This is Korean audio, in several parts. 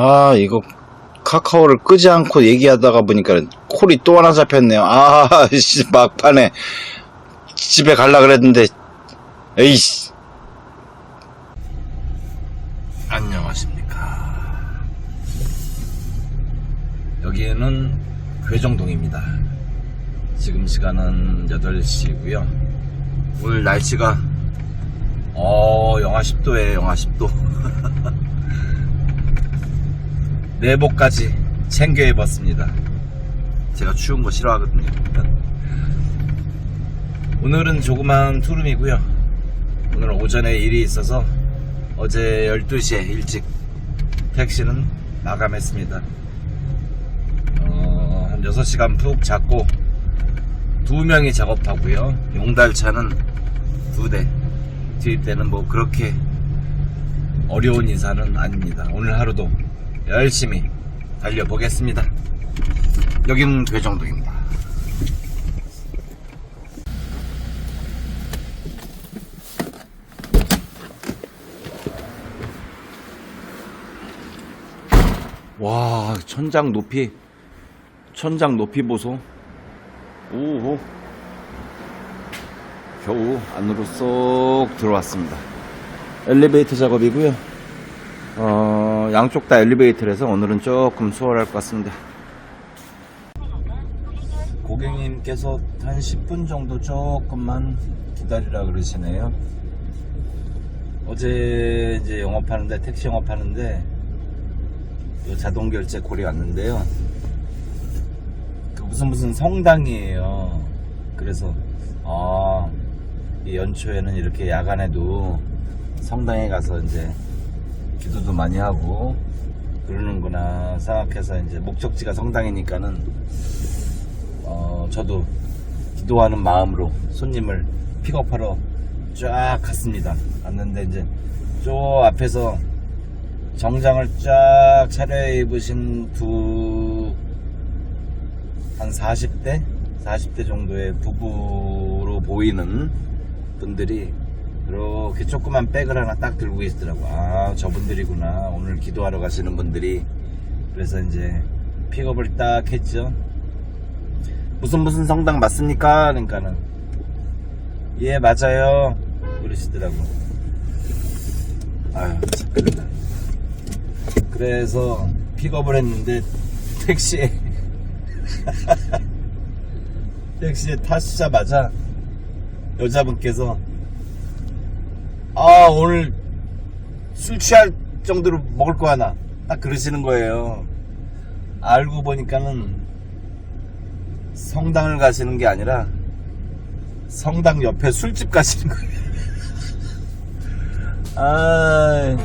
아, 이거 카카오를 끄지 않고 얘기하다가 보니까 콜이 또 하나 잡혔네요. 아, 씨, 막판에 집에 갈라 그랬는데, 에이씨. 안녕하십니까. 여기는 괴정동입니다. 지금 시간은 8시고요. 오늘 날씨가 어, 영하 10도에 영하 10도. 내복까지 챙겨 입었습니다. 제가 추운 거 싫어하거든요. 오늘은 조그만 투룸이고요. 오늘 오전에 일이 있어서 어제 12시에 일찍 택시는 마감했습니다. 어, 한 6시간 푹 잤고 두 명이 작업하고요. 용달차는 두 대. 투입되는 뭐 그렇게 어려운 인사는 아닙니다. 오늘 하루도 열심히 달려보겠습니다. 여기는 괴정동입니다. 와, 천장 높이, 천장 높이 보소. 오호. 겨우 안으로 쏙 들어왔습니다. 엘리베이터 작업이고요. 어, 양쪽 다 엘리베이터라서 오늘은 조금 수월할 것 같습니다. 고객님께서 한 10분 정도 조금만 기다리라 그러시네요. 어제 이제 영업하는데 택시 영업하는데 요 자동 결제 콜이 왔는데요. 그 무슨 무슨 성당이에요. 그래서 아, 이 연초에는 이렇게 야간에도 성당에 가서 이제 기도도 많이 하고 그러는구나 생각해서 이제 목적지가 성당이니까는 어, 저도 기도하는 마음으로 손님을 픽업하러 쫙 갔습니다. 갔는데 이제 저 앞에서 정장을 쫙 차려입으신 두, 한 40대? 40대 정도의 부부로 보이는 분들이 이렇게 조그만 백을 하나 딱 들고 계시더라고. 아, 저분들이구나. 오늘 기도하러 가시는 분들이. 그래서 이제 픽업을 딱 했죠. 무슨 무슨 성당 맞습니까? 그러니까는. 예, 맞아요. 그러시더라고. 아유, 참, 그러다. 그래서 픽업을 했는데 택시에 택시에 타시자마자 여자분께서 아 오늘 술 취할 정도로 먹을 거 하나 딱 그러시는 거예요. 알고 보니까는 성당을 가시는 게 아니라 성당 옆에 술집 가시는 거예요. 아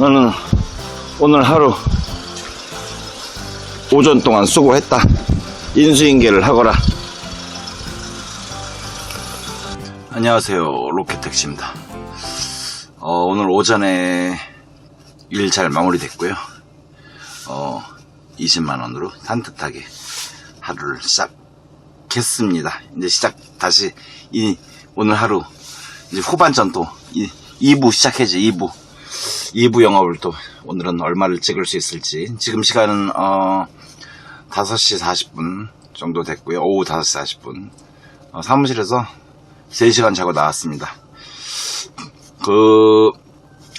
나는 오늘 하루 오전 동안 수고했다. 인수인계를 하거라. 안녕하세요. 로켓택시입니다. 어, 오늘 오전에 일 잘 마무리됐고요. 어, 20만원으로 산뜻하게 하루를 시작했습니다. 이제 시작, 다시, 이, 오늘 하루, 이제 후반전 또, 이, 2부 시작해지, 2부. 2부 영업을 또 오늘은 얼마를 찍을 수 있을지. 지금 시간은 어 5시 40분 정도 됐고요. 오후 5시 40분. 어, 사무실에서 3시간 자고 나왔습니다. 그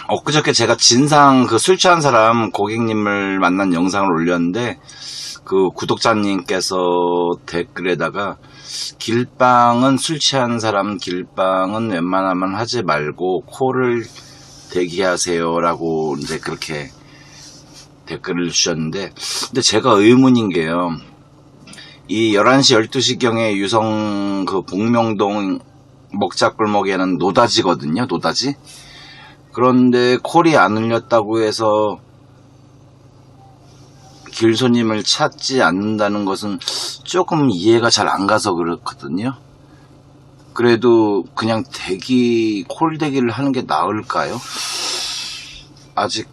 엊그저께 제가 진상 그 술 취한 사람 고객님을 만난 영상을 올렸는데 그 구독자님께서 댓글에다가 길빵은 술 취한 사람 길빵은 웬만하면 하지 말고 코를 대기하세요라고 이제 그렇게 댓글을 주셨는데 근데 제가 의문인 게요. 이 11시 12시경에 유성 그 복명동 먹자골목에는 노다지거든요. 노다지. 그런데 콜이 안 울렸다고 해서 길 손님을 찾지 않는다는 것은 조금 이해가 잘 안 가서 그렇거든요. 그래도 그냥 대기, 콜 대기를 하는 게 나을까요? 아직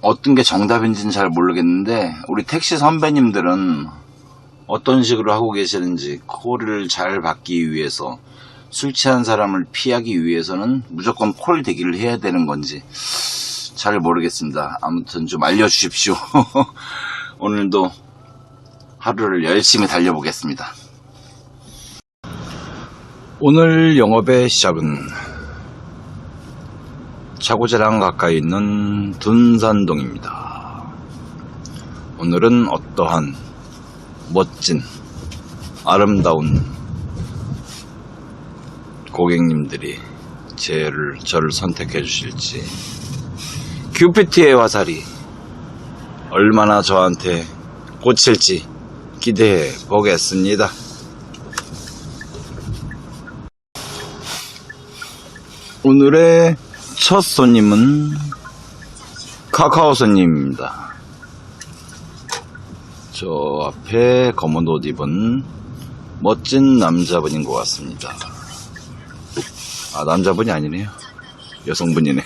어떤 게 정답인지는 잘 모르겠는데, 우리 택시 선배님들은 어떤 식으로 하고 계시는지, 콜을 잘 받기 위해서, 술 취한 사람을 피하기 위해서는 무조건 콜 대기를 해야 되는 건지, 잘 모르겠습니다. 아무튼 좀 알려주십시오. 오늘도 하루를 열심히 달려보겠습니다. 오늘 영업의 시작은 차고제랑 가까이 있는 둔산동입니다. 오늘은 어떠한 멋진 아름다운 고객님들이 제를 저를 선택해 주실지 큐피티의 화살이 얼마나 저한테 꽂힐지 기대해 보겠습니다. 오늘의 첫 손님은 카카오 손님입니다. 저 앞에 검은 옷 입은 멋진 남자분인 것 같습니다. 아, 남자분이 아니네요. 여성분이네.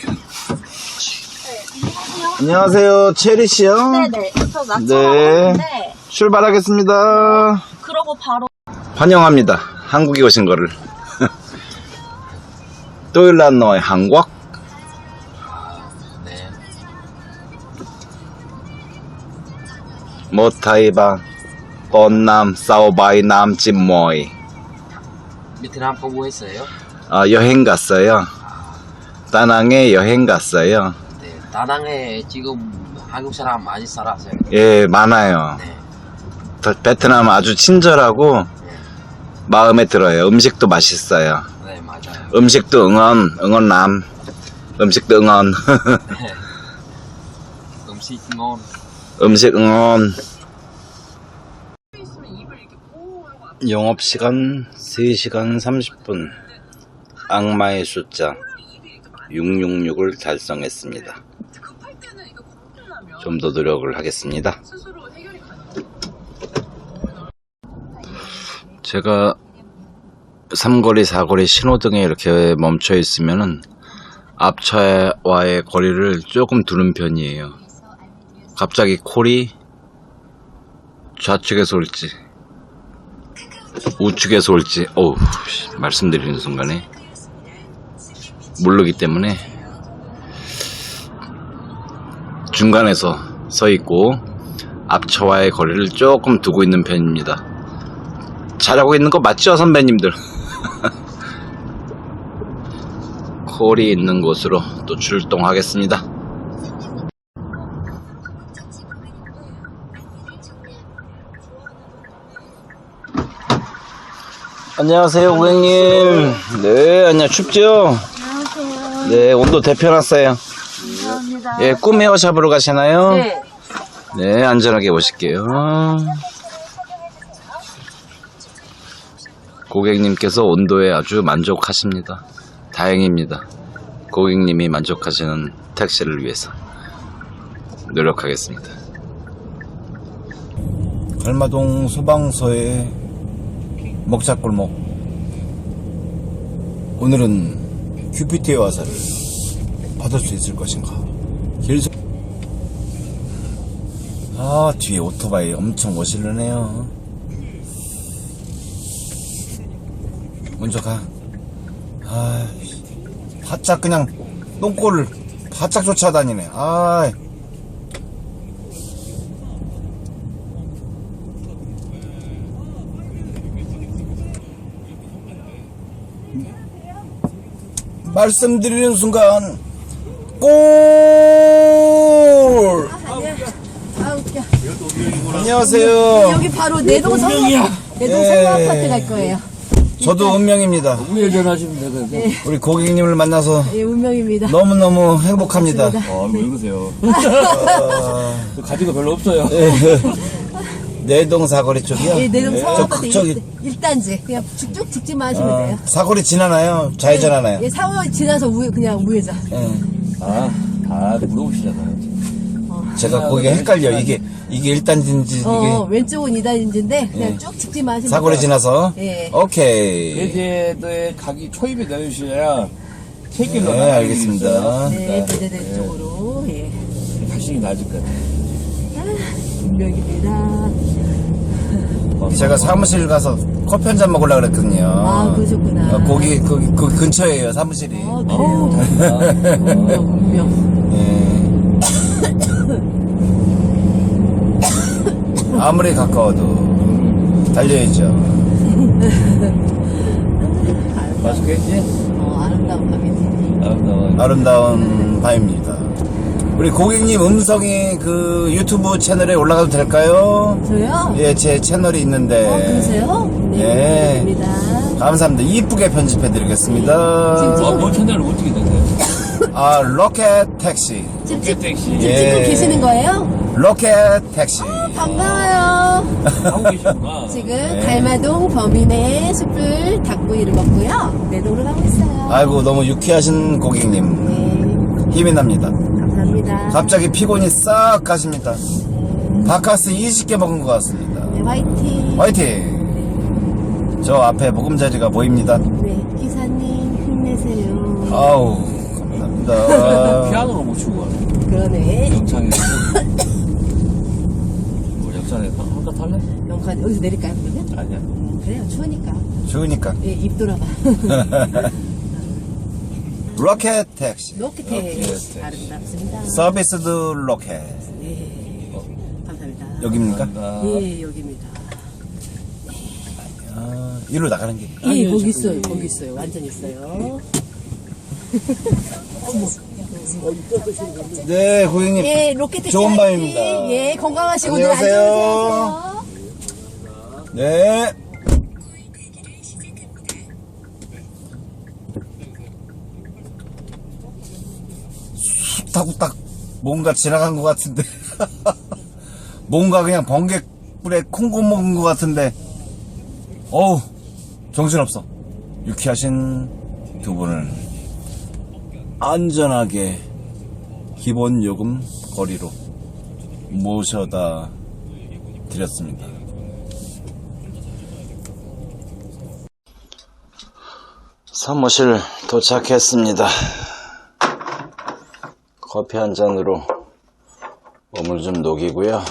안녕하세요. 체리 씨요. 네네. 저 네. 출발하겠습니다. 그러고 바로 환영합니다. 한국에 오신 거를. 또일란노의 한국. 네. 모타이바 뻔남 사오바이 남진모이 베트남 공부했어요? 아, 여행 갔어요. 다낭에 여행 갔어요. 네. 다낭에 지금 한국 사람 많이 살았어요. 예, 많아요. 네. 더- 베트남 아주 친절하고 마음에 들어요. 음식도 맛있어요. 네. 음식도 응원, 응원남. 음식도 응원. 음식 ngon. 음식 응원. 영업시간 3시간 30분. 악마의 숫자 666을 달성했습니다. 좀 더 노력을 하겠습니다. 제가 삼거리, 사거리 신호등에 이렇게 멈춰 있으면은 앞차와의 거리를 조금 두는 편이에요. 갑자기 콜이 좌측에서 올지 우측에서 올지 어우 씨, 말씀드리는 순간에 모르기 때문에 중간에서 서 있고 앞차와의 거리를 조금 두고 있는 편입니다. 잘하고 있는 거 맞죠 선배님들? 콜이 있는 곳으로 또 출동하겠습니다. 안녕하세요, 고객님. 네, 안녕, 춥죠? 안녕하세요. 네, 온도 대표놨어요. 감사합니다. 예, 꿈 헤어샵으로 가시나요? 네. 네, 안전하게 오실게요. 고객님께서 온도에 아주 만족하십니다. 다행입니다. 고객님이 만족하시는 택시를 위해서 노력하겠습니다. 갈마동 소방서의 먹자골목. 오늘은 큐피티의 화살을 받을 수 있을 것인가? 길서 아 뒤에 오토바이 엄청 멋있르네요 먼저 가 아, 바짝 그냥 똥꼬를 바짝 쫓아다니네 아 말씀드리는 순간 골! 아우 안녕하세요. 여기 바로 내동 성호 내동 예. 성호 아파트 갈 거예요. 저도 은명입니다. 우회전하시면 되거든요. 우리 고객님을 만나서 예, 운명입니다. 너무너무 행복합니다. 아, 왜 그러세요? 가지고 별로 없어요. 내동 사거리 쪽이요? 예, 내동 성호 저 아파트 그쪽이- 일, 단지 그냥 쭉 직진만 하시면 어, 돼요. 사거리 지나나요? 좌회전하나요? 예, 상호 지나서 우, 그냥 우회전. 예. 아, 다 물어보시잖아요. 제가 거기 헷갈려. 이게 이게 1단지인지 이게 어, 왼쪽은 2단인지인데 그냥 예. 쭉 하시면 사거리 돼요. 지나서 예. 오케이. 예제도에 가기 초입에 내주셔야 새길로 네, 알겠습니다. 네, 배대대 쪽으로 예. 발신이 낮을 거예요. 운명입니다. 제가 사무실 가서 커피 한 잔 먹으려고 그랬거든요. 아, 그러셨구나. 어, 거기 거기 그 근처에요 사무실이. 어, 그래요. 운명, 운명. 예. 아무리 가까워도 달려야죠. 맛있겠지? 어, 아름다운 밤이지. 아름다워. 아름다운 밤입니다. 우리 고객님 음성이 그 유튜브 채널에 올라가도 될까요? 저요? 예, 제 채널이 있는데. 어, 그러세요? 예. 네, 운명입니다. 감사합니다. 이쁘게 편집해드리겠습니다. 지금 어, 뭐 채널을 어떻게 되세요? 아, 로켓 택시. 지금 찍, 택시. 지금 예. 찍고 계시는 거예요? 로켓 택시. 반가워요. 하고 계시구나. 지금 네. 달마동 범인의 숯불 닭구이를 먹고요. 내동으로 가고 있어요. 아이고, 너무 유쾌하신 고객님. 네, 힘이 납니다. 감사합니다. 갑자기 피곤이 싹 가십니다. 바카스 20개 먹은 것 같습니다. 네, 화이팅. 화이팅! 저 앞에 보금자리가 보입니다. 네, 기사님 힘내세요. 아우, 감사합니다. 피아노로 못 추고 가. 그러네. 영창에. 뭐, 영창에 한가 탈래? 영칸 여기서 내릴까요, 그러면? 아니야. 음, 그래요, 추우니까. 좋으니까. 예, 입 돌아봐. 로켓 택시. 로켓에 로켓. 아름답습니다. 서비스드 로켓. 네, 감사합니다. 여기입니까? 아, 예, 여기입니다. 아, 이리로 나가는 길. 예, 아니요, 거기 있어요. 거기 있어요. 완전 있어요. 네, 고객님. 예, 로켓 좋은! 밤입니다. 예, 건강하시고 늘 안녕하세요. 안전운전하세요. 네. 후딱후딱 뭔가 지나간 것 같은데. 뭔가 그냥 번개불에 콩고 먹은 것 같은데. 어우, 정신없어. 유쾌하신 두 분을 안전하게 기본 요금 거리로 모셔다 드렸습니다. 사무실 도착했습니다. 커피 한 잔으로 몸을 좀 녹이고요.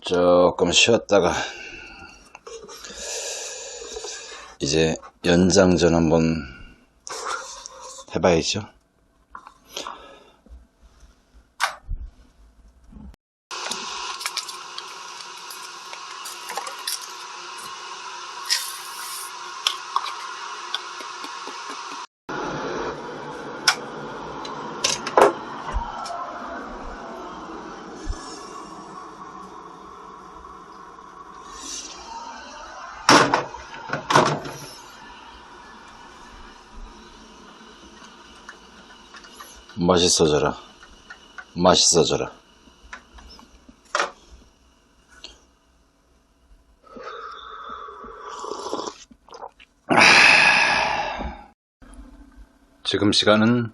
조금 쉬었다가 이제 연장전 한번 해봐야죠. 맛있어져라. 맛있어져라. 지금 시간은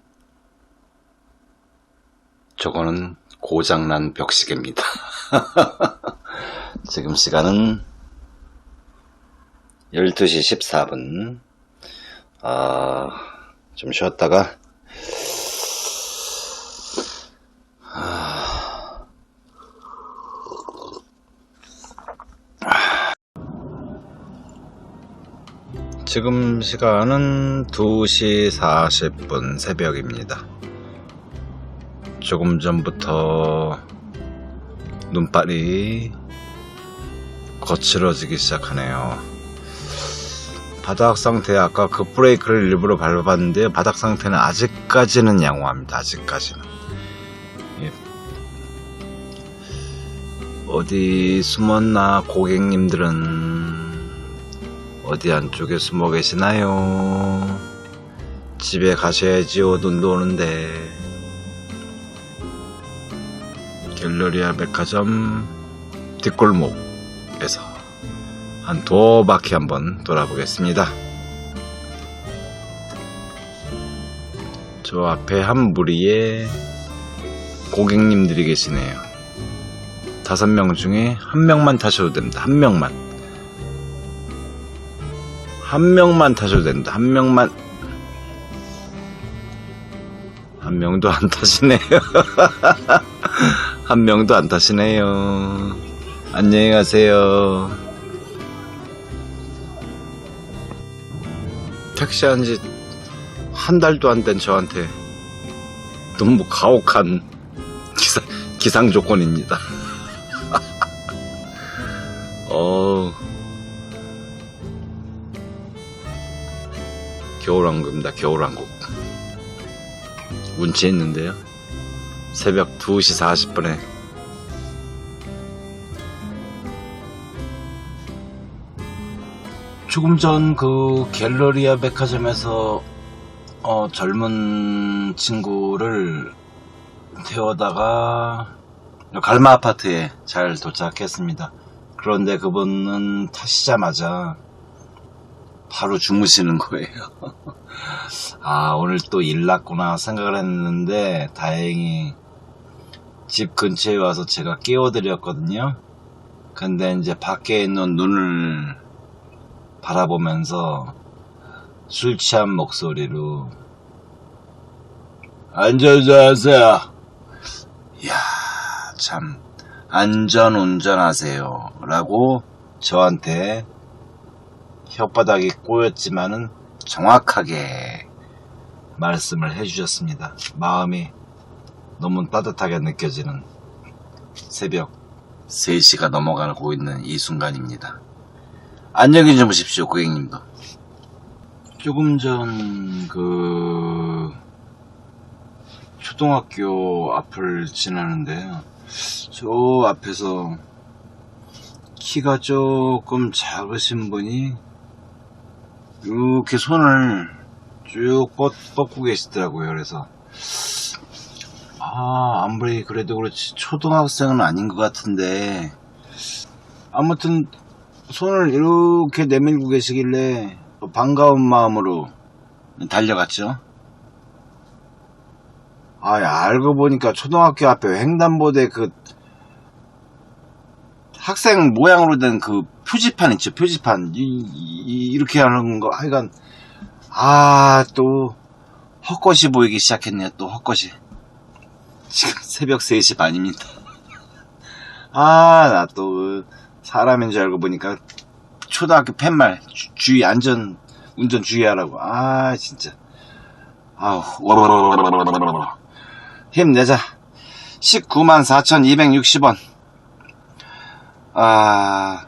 저거는 고장난 벽시계입니다. 지금 시간은 12시 14분. 아, 좀 쉬었다가 지금 시간은 2시 40분 새벽입니다. 조금 전부터 눈발이 거칠어지기 시작하네요. 바닥 상태 아까 그 브레이크를 일부러 밟아봤는데요. 바닥 상태는 아직까지는 양호합니다. 아직까지는. 예. 어디 숨었나 고객님들은 어디 안쪽에 숨어 계시나요? 집에 가셔야지요 눈도 오는데 갤러리아 백화점 뒷골목에서 한 두어 바퀴 한번 돌아보겠습니다. 저 앞에 한 무리의 고객님들이 계시네요. 다섯 명 중에 한 명만 타셔도 됩니다. 한 명만. 한 명만 타셔도 됩니다. 한 명만. 한 명도 안 타시네요. 한 명도 안 타시네요. 안녕히 가세요. 택시 한 지 한 달도 안 된 저한테 너무 가혹한 기상, 기상 조건입니다. 겨울왕국입니다. 겨울왕국. 운치 있는데요. 새벽 2시 40분에 조금 전 그 갤러리아 백화점에서 어, 젊은 친구를 태워다가 갈마 아파트에 잘 도착했습니다. 그런데 그분은 타시자마자 바로 주무시는 거예요. 아, 오늘 또 일 났구나 생각을 했는데 다행히 집 근처에 와서 제가 깨워드렸거든요. 근데 이제 밖에 있는 눈을 바라보면서 술 취한 목소리로 안전운전 하세요. 이야, 참 안전운전 하세요. 라고 저한테 혓바닥이 꼬였지만은 정확하게 말씀을 해주셨습니다. 마음이 너무 따뜻하게 느껴지는 새벽 3시가 넘어가고 있는 이 순간입니다. 안녕히 주무십시오, 고객님도. 조금 전, 그, 초등학교 앞을 지나는데요. 저 앞에서 키가 조금 작으신 분이 이렇게 손을 쭉 뻗, 뻗고 계시더라고요. 그래서, 아, 아무리 그래도 그렇지, 초등학생은 아닌 것 같은데, 아무튼, 손을 이렇게 내밀고 계시길래 반가운 마음으로 달려갔죠. 아, 알고 보니까 초등학교 앞에 횡단보도에 그 학생 모양으로 된 그 표지판 있죠, 표지판. 이, 렇게 하는 거, 하여간, 아, 또, 헛것이 보이기 시작했네요, 또 헛것이. 지금 새벽 3시 반입니다. 아, 나 또, 사람인 줄 알고 보니까, 초등학교 팻말, 주- 주의, 안전, 운전 주의하라고. 아, 진짜. 아우. 힘내자. 19만 4,260원. 아,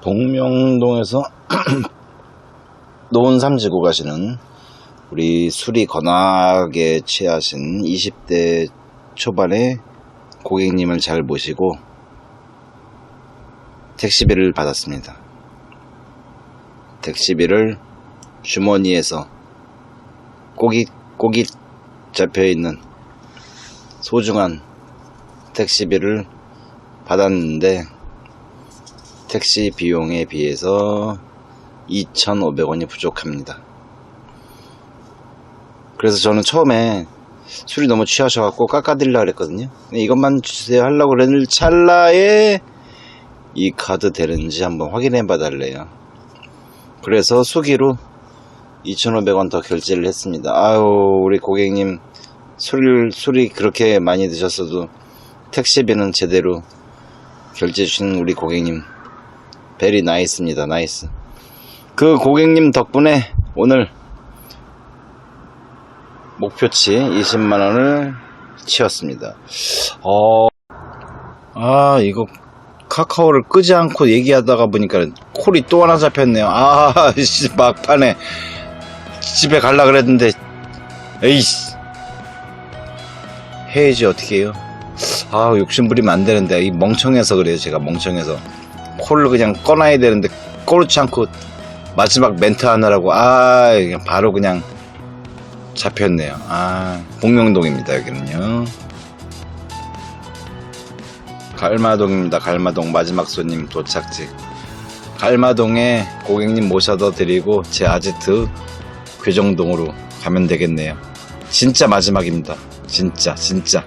동명동에서 노은 삼지고 가시는 우리 술이 건하게 취하신 20대 초반의 고객님을 잘 모시고 택시비를 받았습니다. 택시비를 주머니에서 꼬깃 꼬깃 잡혀 있는 소중한 택시비를 받았는데 택시 비용에 비해서 2,500원이 부족합니다. 그래서 저는 처음에 술이 너무 취하셔갖고 깎아드리려고 그랬거든요. 이것만 주세요 하려고 그랬는데 찰나에 이 카드 되는지 한번 확인해 봐달래요. 그래서 수기로 2,500원 더 결제를 했습니다. 아유, 우리 고객님 술, 술이 그렇게 많이 드셨어도 택시비는 제대로 결제해 주신 우리 고객님 베리 나이스입니다. 나이스. 그 고객님 덕분에 오늘 목표치 20만 원을 치웠습니다. 어, 아, 이거 카카오를 끄지 않고 얘기하다가 보니까 콜이 또 하나 잡혔네요. 아, 씨, 막판에 집에 갈라 그랬는데, 에이씨. 해야지, 어떻게 해요? 아 욕심 부리면 안 되는데 이 멍청해서 그래요 제가 멍청해서. 콜을 그냥 꺼놔야 되는데 꺼놓지 않고 마지막 멘트 하느라고 아 그냥 바로 그냥 잡혔네요. 아 복명동입니다 여기는요. 갈마동입니다 갈마동. 마지막 손님 도착지. 갈마동에 고객님 모셔다 드리고 제 아지트 괴정동으로 가면 되겠네요. 진짜 마지막입니다. 진짜 진짜